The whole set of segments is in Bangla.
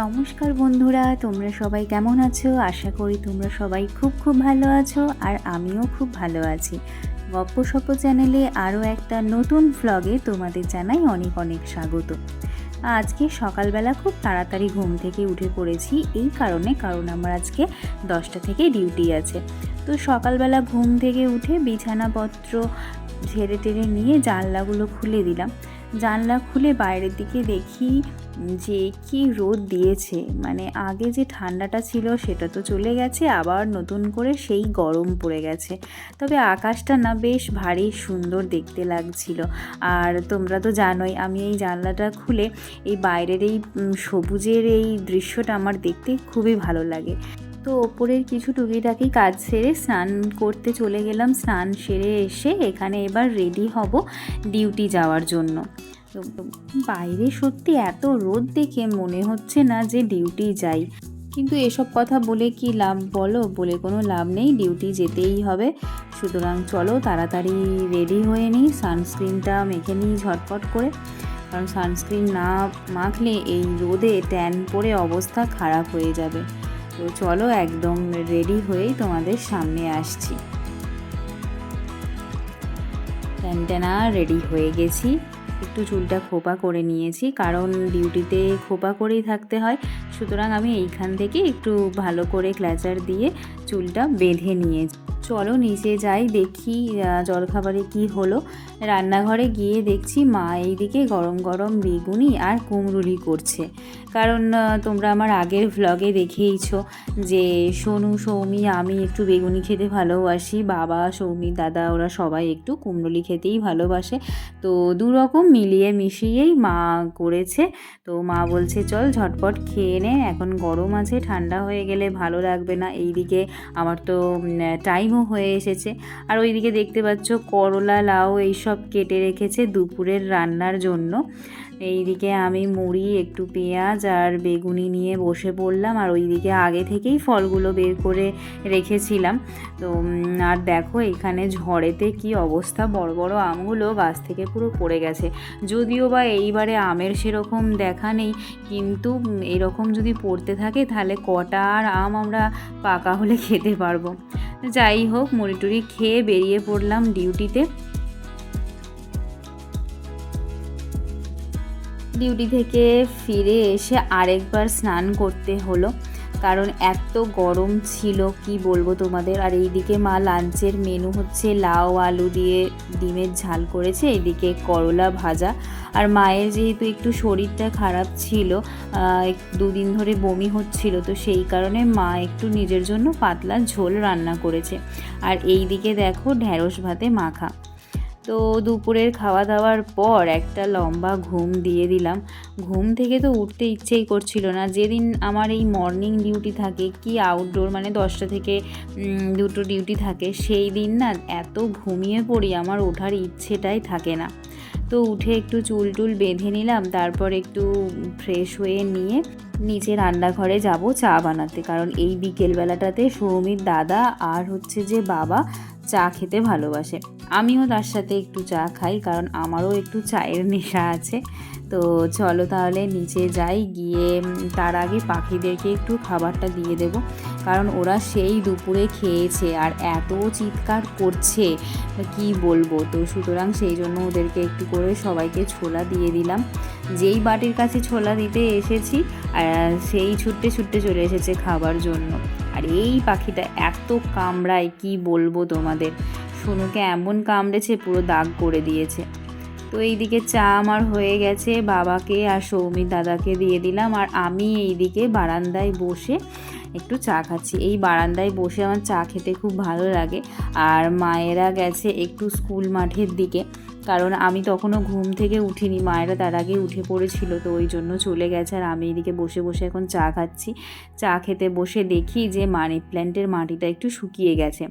নমস্কার বন্ধুরা, তোমরা সবাই কেমন আছো? আশা করি তোমরা সবাই খুব খুব ভালো আছো আর আমিও খুব ভালো আছি। গপ্প সপ্প চ্যানেলে আরও একটা নতুন ভ্লগে তোমাদের জানাই অনেক অনেক স্বাগত। আজকে সকালবেলা খুব তাড়াতাড়ি ঘুম থেকে উঠে পড়েছি, এই কারণে, কারণ আমার আজকে দশটা থেকে ডিউটি আছে। তো সকালবেলা ঘুম থেকে উঠে বিছানাপত্র ঝেড়ে টেড়ে নিয়ে জানলাগুলো খুলে দিলাম। জানলা খুলে বাইরের দিকে দেখি যে কি রোদ দিয়েছে। মানে আগে যে ঠান্ডাটা ছিল সেটা তো চলে গেছে, আবার নতুন করে সেই গরম পড়ে গেছে। তবে আকাশটা না বেশ ভারী সুন্দর দেখতে লাগছিল। আর তোমরা তো জানোই, আমি এই জানলাটা খুলে এই বাইরের এই সবুজের এই দৃশ্যটা আমার দেখতে খুবই ভালো লাগে। তো ওপরের কিছু টুকিটাকি কাজ সেরে স্নান করতে চলে গেলাম। স্নান সেরে এসে এখানে এবার রেডি হব ডিউটি যাওয়ার জন্য। বাইরে সত্যি এত রোদ দেখে মনে হচ্ছে না যে ডিউটি যাই। কিন্তু এসব কথা বলে কি লাভ বলো? বলে কোনো লাভ নেই, ডিউটি যেতেই হবে। সুতরাং চলো তাড়াতাড়ি রেডি হয়ে নিই, সানস্ক্রিনটা মেখে নিই ঝটপট করে। কারণ সানস্ক্রিন না মাখলে এই রোদে ট্যান পরে অবস্থা খারাপ হয়ে যাবে। তো চলো একদম রেডি হয়েই তোমাদের সামনে আসছি। ট্যানট্যানা রেডি হয়ে গেছি। একটু চুলটা খোপা করে নিয়েছি, কারণ ডিউটিতে খোপা করেই থাকতে হয়। সুতরাং আমি এইখান থেকে একটু ভালো করে ক্ল্যাচার দিয়ে চুলটা বেঁধে নিয়েছি। চলো নিচে যাই, দেখি জলখাবারে কি হলো। রান্নাঘরে গিয়ে দেখছি মা এইদিকে গরম গরম বেগুনি আর কুমড়ুলি করছে। কারণ তোমরা আমার আগের ভ্লগে দেখেইছো যে সোনু, সৌমি, আমি একটু বেগুনি খেতে ভালোবাসি। বাবা, সৌমি, দাদা, ওরা সবাই একটু কুমড়ুলি খেতেই ভালোবাসে। তো দু রকম মিলিয়ে মিশিয়েই মা করেছে। তো মা বলছে, চল ঝটপট খেয়ে নে, এখন গরম আছে, ঠান্ডা হয়ে গেলে ভালো লাগবে না। এইদিকে আমার তো টাইমও হয়ে এসেছে। আর ওইদিকে দেখতে পাচ্ছ করলা লাউ এইসব কেটে রেখেছে দুপুরের রান্নার জন্য। এইদিকে আমি মুড়ি, একটু পেঁয়াজ আর বেগুনি নিয়ে বসে পড়লাম আর ওইদিকে আগে থেকেই ফলগুলো বের করে রেখেছিলাম। তো আর দেখো এখানে ঝড়েতে কি অবস্থা, বড় বড় আমগুলো গাছ থেকে পুরো পড়ে গেছে। যদিও বা এইবারে আমের সেরকম দেখা নেই, কিন্তু এরকম যদি পড়তে থাকে তাহলে কটা আর আম আমরা পাকা হলে খেতে পারব। যাই হোক, মুড়ি টুড়ি খেয়ে বেরিয়ে পড়লাম ডিউটিতে। ডিউটি থেকে ফিরে এসে আরেকবার স্নান করতে হলো। কারণ এত গরম ছিল, কি বলব তোমাদের? আর এইদিকে মা লাঞ্চের মেনু হচ্ছে লাউ, আলু দিয়ে ডিমের ঝাল করেছে এইদিকে করলা ভাজা। আর মায়ের যেহেতু একটু শরীরটা খারাপ ছিল দুদিন ধরে বমি হচ্ছিল, তো সেই কারণে মা একটু নিজের জন্য পাতলা ঝোল রান্না করেছে। আর এইদিকে দেখো ঢ্যাঁড়স ভাতে মাখা। তো দুপুরের খাওয়া দাওয়ার পর একটা লম্বা ঘুম দিয়ে দিলাম। ঘুম থেকে তো উঠতে ইচ্ছেই করছিল না। যেদিন আমার এই মর্নিং ডিউটি থাকে, কি আউটডোর মানে দশটা থেকে দুটো ডিউটি থাকে, সেই দিন না এত ঘুমিয়ে পড়ি, আমার ওঠার ইচ্ছেটাই থাকে না। তো উঠে একটু চুল টুল বেঁধে নিলাম, তারপর একটু ফ্রেশ হয়ে নিয়ে নিচে রান্নাঘরে যাব চা বানাতে। কারণ এই বিকেলবেলাটাতে সৌমির দাদা আর হচ্ছে যে বাবা চা খেতে ভালোবাসে। আমিও তার সাথে একটু চা খাই, কারণ আমারও একটু চায়ের নেশা আছে। তো চলো তাহলে নিচে যাই, গিয়ে তার আগে পাখিদেরকে একটু খাবারটা দিয়ে দেব। কারণ ওরা সেই দুপুরে খেয়েছে আর এত চিৎকার করছে, কি বলব? তো সুতরাং সেই জন্য ওদেরকে একটু করে সবাইকে ছোলা দিয়ে দিলাম। যেই বাটির কাছে ছোলা দিতে এসেছি সেই ছুটতে ছুটতে চলে এসেছে খাবার জন্য। আর এই পাখিটা এত কামড়ায়, কি বলব তোমাদের? সোনুকে এমন কামড়েছে, পুরো দাগ করে দিয়েছে। তো এইদিকে চা আমার হয়ে গেছে, বাবাকে আর সৌমির দাদাকে দিয়ে দিলাম, আর আমি এইদিকে বারান্দায় বসে একটু চা খাচ্ছি। এই বারান্দায় বসে আমার চা খেতে খুব ভালো লাগে। আর মায়েরা গেছে একটু স্কুল মাঠের দিকে। কারণ আমি তখনও ঘুম থেকে উঠিনি। মায়েরা তার আগে উঠে পড়েছিল, তো ওই জন্য চলে গেছে। আর আমি এদিকে বসে বসে এখন চা খাচ্ছি। চা খেতে বসে দেখি যে মানি প্ল্যান্টের মাটিটা একটু শুকিয়ে গেছে।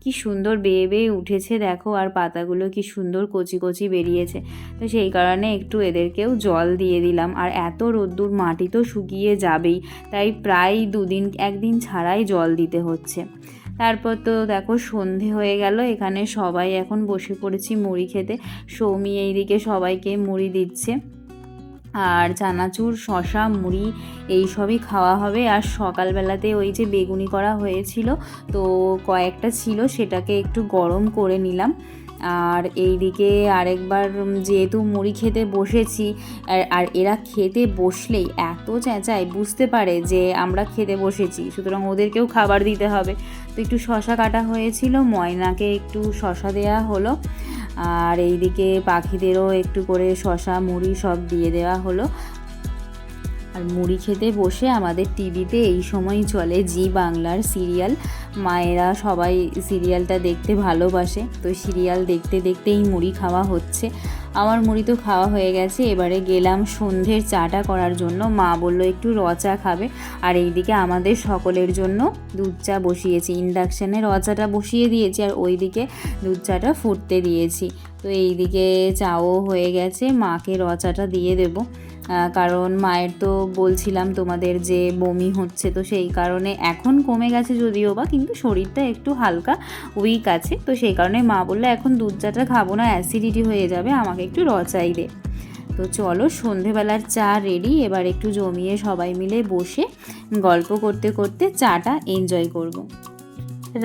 কি সুন্দর বেয়ে বেয়ে উঠেছে দেখো, আর পাতাগুলো কি সুন্দর কচি কচি বেরিয়েছে। তো সেই কারণে একটু এদেরকেও জল দিয়ে দিলাম। আর এত রোদ্দুর, মাটি তো শুকিয়ে যাবেই। তাই প্রায় দুদিন একদিন ছাড়াই জল দিতে হচ্ছে। তারপর তো দেখো সন্ধে হয়ে গেল, এখানে সবাই এখন বসে পড়েছি মুড়ি খেতে। সৌমি এইদিকে সবাইকে মুড়ি দিচ্ছে। আর চানাচুর শশা মুড়ি এই সবই খাওয়া হবে। আর সকালবেলাতে ওই যে বেগুনি করা হয়েছিল, তো কয়েকটা ছিল, সেটাকে একটু গরম করে নিলাম। আর এইদিকে আরেকবার যেহেতু মুড়ি খেতে বসেছি, আর এরা খেতে বসলেই এত চেঁচায়, বুঝতে পারে যে আমরা খেতে বসেছি। সুতরাং ওদেরকেও খাবার দিতে হবে। তো একটু শশা কাটা হয়েছিল, ময়নাকে একটু শশা দেওয়া হলো। আর এইদিকে পাখিদেরও একটু করে শশা, মুড়ি সব দিয়ে দেওয়া হলো। আর মুড়ি খেতে বসে আমাদের টিভিতে এই সময় চলে জি বাংলার সিরিয়াল। মায়েরা সবাই সিরিয়ালটা দেখতে ভালোবাসে, তো সিরিয়াল দেখতে দেখতে এই মুড়ি খাওয়া হচ্ছে। আমার মুড়ি তো খাওয়া হয়ে গেছে, এবারে গেলাম সন্ধ্যের চাটা করার জন্য। মা বলল, একটু র চা খাবে। আর এইদিকে আমাদের সকলের জন্য দুধ চা বসিয়েছি, ইন্ডাকশানে র চাটা বসিয়ে দিয়েছি আর ওইদিকে দুধ চাটা ফুটতে দিয়েছি। তো এইদিকে চাও হয়ে গেছে, মাকে র চাটা দিয়ে দেবো। কারণ মায়ের তো বলছিলাম তোমাদের যে বমি হচ্ছে, তো সেই কারণে এখন কমে গেছে যদিও বা, কিন্তু শরীরটা একটু হালকা উইক আছে, তো সেই কারণে মা বলল, এখন দুধ চাটা খাব না অ্যাসিডিটি হয়ে যাবে, আমাকে একটু রচাই দে তো চলো সন্ধেবেলার চা রেডি এবার একটু জমিয়ে সবাই মিলে বসে গল্প করতে করতে চাটা এনজয় করব।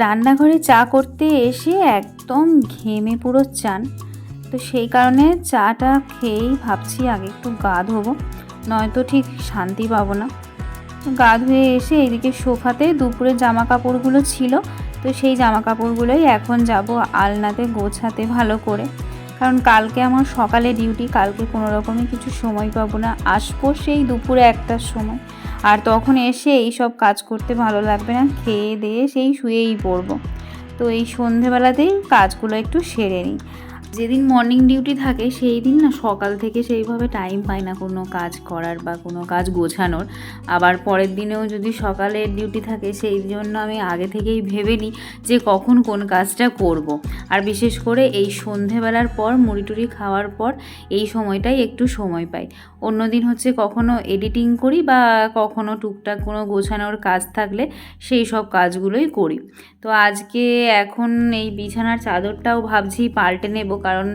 রান্নাঘরে চা করতে এসে একদম ঘেমে পুরো চান তো সেই কারণে চাটা খেয়েই ভাবছি আগে একটু গা ধোবো। নয়তো ঠিক শান্তি পাবো না। গা ধুয়ে এসে এইদিকে সোফাতে দুপুরে জামা কাপড়গুলো ছিল, তো সেই জামা কাপড়গুলোই এখন যাব আলনাতে গোছাতে ভালো করে। কারণ কালকে আমার সকালে ডিউটি, কালকে কোনো রকমই কিছু সময় পাবো না। আসব সেই দুপুরে একটার সময়। আর তখন এসে এই সব কাজ করতে ভালো লাগবে না, খেয়ে দিয়ে সেই শুয়েই পড়ব। তো এই সন্ধেবেলাতেই কাজগুলো একটু সেরে নিই। যেদিন মর্নিং ডিউটি থাকে সেই দিন না সকাল থেকে সেইভাবে টাইম পাই না কোনো কাজ করার বা কোনো কাজ গোছানোর। আবার পরের দিনেও যদি সকালে ডিউটি থাকে, সেই জন্য আমি আগে থেকেই ভেবে নিই যে কখন কোন কাজটা করব। আর বিশেষ করে এই সন্ধেবেলার পর, মুড়ি টুড়ি খাওয়ার পর, এই সময়টাই একটু সময় পাই। অন্যদিন হচ্ছে কখনো এডিটিং করি বা কখনো টুকটাক কোনো গোছানোর কাজ থাকলে সেই সব কাজগুলোই করি। তো আজকে এখন এই বিছানার চাদরটাও ভাবছি পাল্টে নেব। কারণ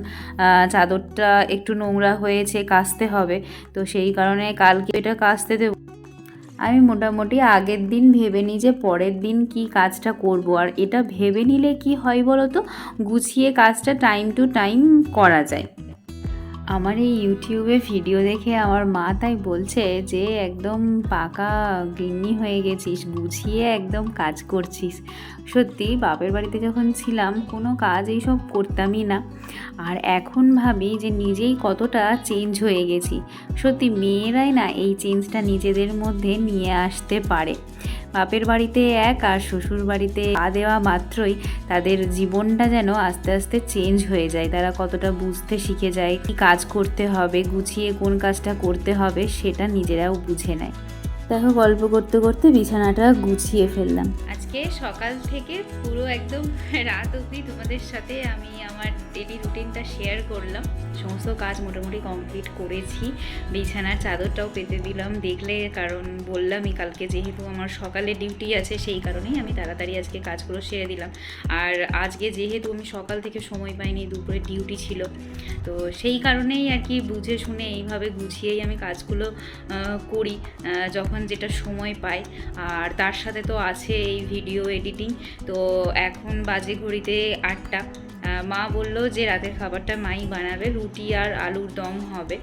চাদরটা একটু নোংরা হয়েছে কাচতে হবে। তো সেই কারণে কালকে এটা কাচতে দেবো। আমি মোটামুটি আগের দিন ভেবে নিই যে পরের দিন কি কাজটা করব। আর এটা ভেবে নিলে কি হয় বলো তো গুছিয়ে কাজটা টাইম টু টাইম করা যায়। আমার এই ইউটিউবে ভিডিও দেখে আমার মা তাই বলছে যে, একদম পাকা গিন্নি হয়ে গেছিস, গুছিয়ে একদম কাজ করছিস। সত্যি, বাপের বাড়িতে যখন ছিলাম, কোনো কাজ এইসব করতামই না। আর এখন ভাবি যে, নিজেই কতটা চেঞ্জ হয়ে গেছি। সত্যি, মেয়েরাই না এই চেঞ্জটা নিজেদের মধ্যে নিয়ে আসতে পারে। বাপের বাড়িতে এক আর শ্বশুর বাড়িতে পা দেওয়া মাত্রই তাদের জীবনটা যেন আস্তে আস্তে চেঞ্জ হয়ে যায়। তারা কতটা বুঝতে শিখে যায়, কি কাজ করতে হবে, গুছিয়ে কোন কাজটা করতে হবে, সেটা নিজেরাও বুঝে নেয়। দেখো গল্প করতে করতে বিছানাটা গুছিয়ে ফেললাম। আজকে সকাল থেকে পুরো একদম রাত অবধি তোমাদের সাথে আমি আমার ডেলি রুটিনটা শেয়ার করলাম। সমস্ত কাজ মোটামুটি কমপ্লিট করেছি। বিছানার চাদরটাও পেতে দিলাম। দেখলে কারণ বললামই কালকে যেহেতু আমার সকালে ডিউটি আছে সেই কারণেই আমি তাড়াতাড়ি আজকে কাজগুলো সেরে দিলাম। আর আজকে যেহেতু আমি সকাল থেকে সময় পাইনি দুপুরে ডিউটি ছিল তো সেই কারণেই আর কি বুঝে শুনে এইভাবে গুছিয়েই আমি কাজগুলো করি। আহ, যখন যেটা সময় পাই আর তার সাথে তো আছে এই ভিডিও এডিটিং তো এখন বাজে ঘড়িতে আটটা। মা বলল যে রাতের খাবারটা মাই বানাবে, রুটি আর আলুর দম হবে।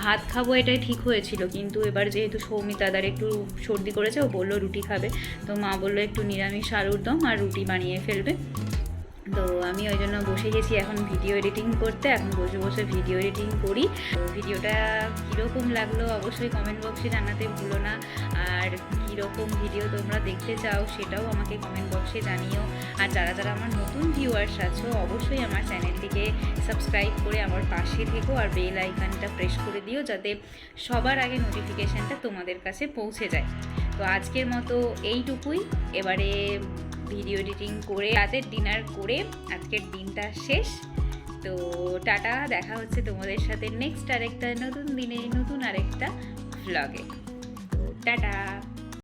ভাত খাব এটাই ঠিক হয়েছিল। কিন্তু এবার যেহেতু সৌমিতাদার একটু সর্দি করেছে, ও বলল রুটি খাবে। তো মা বলল একটু নিরামিষ আলুর দম আর রুটি বানিয়ে ফেলবে। তো আমি ওই জন্য বসে গেছি এখন ভিডিও এডিটিং করতে, এখন বসে বসে ভিডিও এডিটিং করি। ভিডিওটা কীরকম লাগল অবশ্যই কমেন্ট বক্সে জানাতে ভুলো না। আর কীরকম ভিডিও তোমরা দেখতে চাও সেটাও আমাকে কমেন্ট বক্সে জানিও। আর যারা যারা আমার নতুন ভিউয়ার্স আছো, অবশ্যই আমার চ্যানেলটিকে সাবস্ক্রাইব করে আমার পাশে থেকো আর বেল আইকনটা প্রেস করে দিও যাতে সবার আগে নোটিফিকেশানটা তোমাদের কাছে পৌঁছে যায়। তো আজকের মতো এইটুকুই। এবারে ভিডিও এডিটিং করে রাতের ডিনার করে আজকের দিনটা শেষ। তো টাটা, দেখা হচ্ছে তোমাদের সাথে নেক্সট আরেকটা, নতুন দিনে নতুন আরেকটা ভ্লগে তো টাটা।